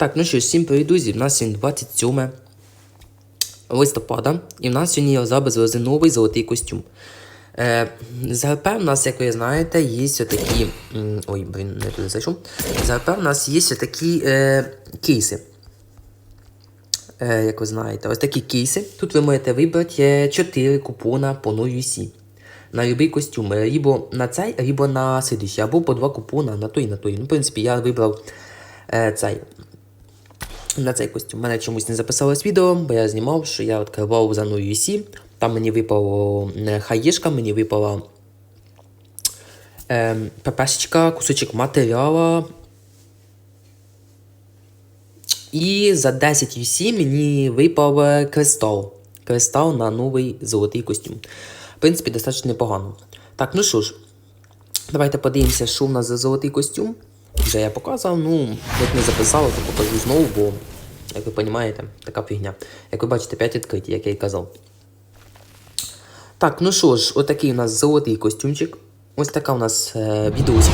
Так, ну що всім привіт, друзі. В нас сьогодні 27 листопада, і в нас сьогодні Озаби звезли новий золотий костюм. Е, з ГП в нас, як ви знаєте, є такі. Ой, блін, не туди зайшов. З ГП в нас є такі е, кейси. Е, як ви знаєте, ось такі кейси. Тут ви можете вибрати 4 купона по 0 UC. На будь-який костюм. Е, Або на цей, або на слідуючий, або по 2 купона на той і на той. Ну, в принципі, я вибрав е, цей. На цей костюм. У мене чомусь не записалось відео, бо я знімав, що я відкривав за UC. Там мені випало е, хаєшка, мені випала е, ППшечка, кусочок матеріала. І за 10 UC мені випав е, кристал. Кристал на новий золотий костюм. В принципі, достатньо непогано. Так, ну що ж, давайте подивимося, що в нас за золотий костюм. Вже я показував, ну, як не записав, то покажу знову, бо, як ви розумієте, така фігня. Як ви бачите, 5 відкриті, як я і казав. Так, ну що ж, отакий у нас золотий костюмчик. Ось така у нас е, відеосик.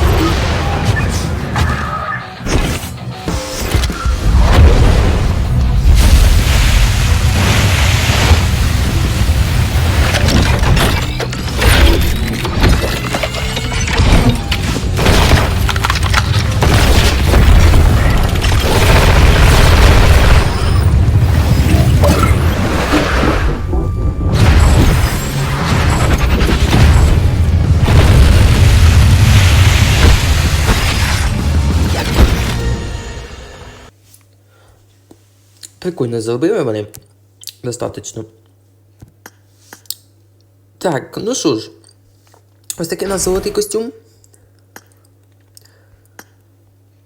Прикольно зробили вони. Достаточно. Так, ну що ж. Ось такий у нас золотий костюм.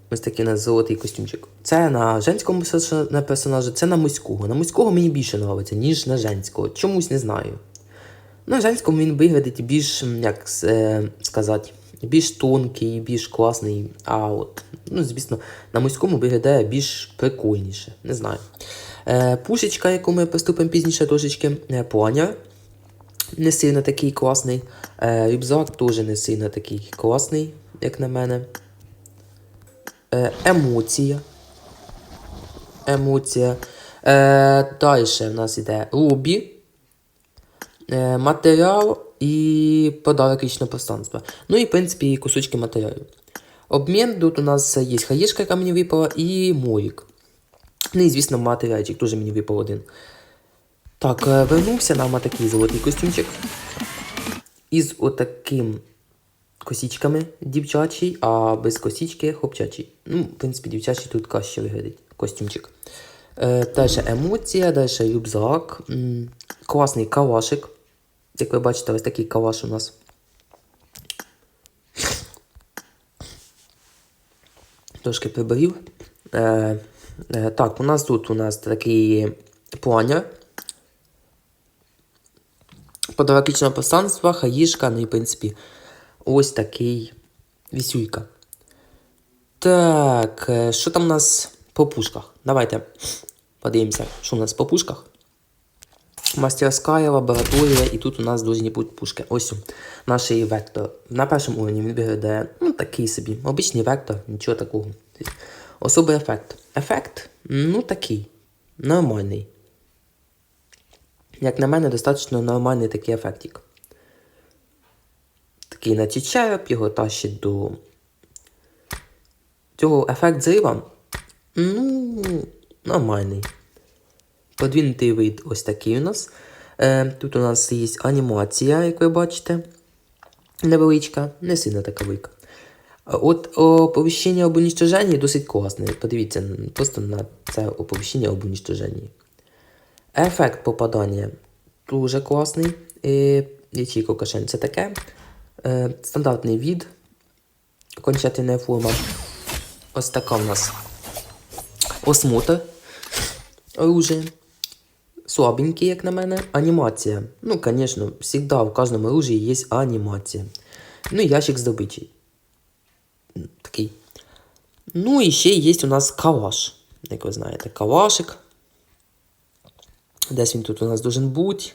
Ось такий у нас золотий костюмчик. Це на женському на персонажі, це на мужського. На мужського мені більше подобається, ніж на женського. Чомусь не знаю. На женському він виглядить більш, як е, сказати, більш тонкий, більш класний. А от, ну, звісно, на мужському виглядає більш прикольніше. Не знаю. Е, пушечка, яку ми приступимо пізніше трошечки, е, планер. Не сильно такий класний. Е, рюкзак теж не сильно такий класний, як на мене. Е, емоція. Емоція. Е, далі в нас іде Рубі. Е, матеріал і подарок лічного пространства. Ну і, в принципі, кусочки матеріалів. Обмін тут у нас є хаєшка, яка мені випала, і морік. Ну і, звісно, матеріальчик теж мені випав один. Так, е, вернувся нам такий золотий костюмчик. Із отаким косічками дівчачий, а без косічки хлопчачий. Ну, в принципі, дівчачий тут краще виглядить костюмчик. Е, далі емоція, далі рюкзак. Класний калашик. Як ви бачите, ось такий калаш у нас. Трошки приберів. Е, е, так, у нас тут у нас такий планер. Подарокічного пространства, хаїшка, ну і в принципі, ось такий вісюйка. Так, е, що там у нас по пушках? Давайте подивимося, що у нас по пушках. Мастерська, лабораторія, і тут у нас дуже бути пушки. Ось наш вектор. На першому уровні він виглядає ну, такий собі. Обичний вектор, нічого такого. Особий ефект. Ефект, ну такий. Нормальний. Як на мене, достатньо нормальний такий ефектик. Такий наче череп, його тащить до цього ефект зрива. Ну, нормальний. Подвінутий вид ось такий у нас. Е, тут у нас є анімація, як ви бачите. Невеличка, не сильно така велика. От оповіщення об уничтоженні досить класне. Подивіться просто на це оповіщення об уничтоженні. Ефект попадання дуже класний. Е, Ячейка це таке. Е, стандартний від. Окончательна форма. Ось така у нас осмотр оружия. Слабенький, як на мене. Анімація. Ну, звісно, завжди в кожному оружии є анімація. Ну і ящик здобичий. Такий. Ну і ще є у нас калаш. Як ви знаєте, калашик. Десь він тут у нас должен бути.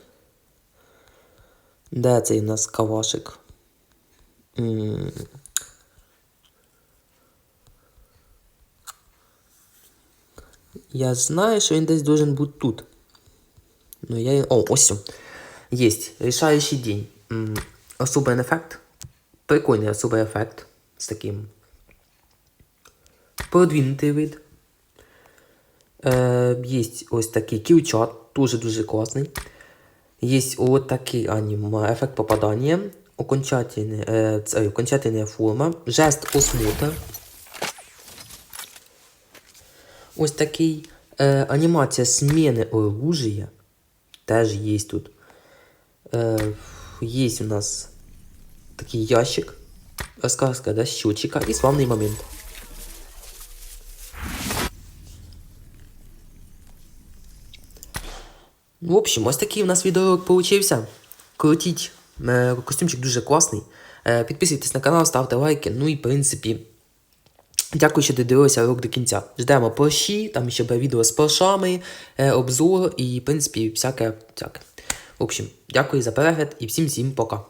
Де цей у нас калашик? М, Я знаю, що він десь должен бути тут. Ну, я... О, ось. Есть. Решающий день. Особый ефект. Прикольний особий ефект. З таким. Продвинутий вид. Е, є ось такий кілчат, дуже дуже класний. Є ось такий аніме, ефект попадання, е, окончательна форма, жест осмотр. Ось такий е, анімація зміни оружия. Теж є тут. Е, є у нас такий ящик, розказка, да, щучика і славний момент. В общем, ось такий у нас відеоролик получився. Крутіть. Е, Костюмчик дуже класний. Е, Підписуйтесь на канал, ставте лайки. Ну і в принципі. Дякую, що додивилися ролик до кінця. Ждемо порші, там ще буде відео з поршами, е, обзор і, в принципі, всяке. всяке. В общем, дякую за перегляд і всім всім пока.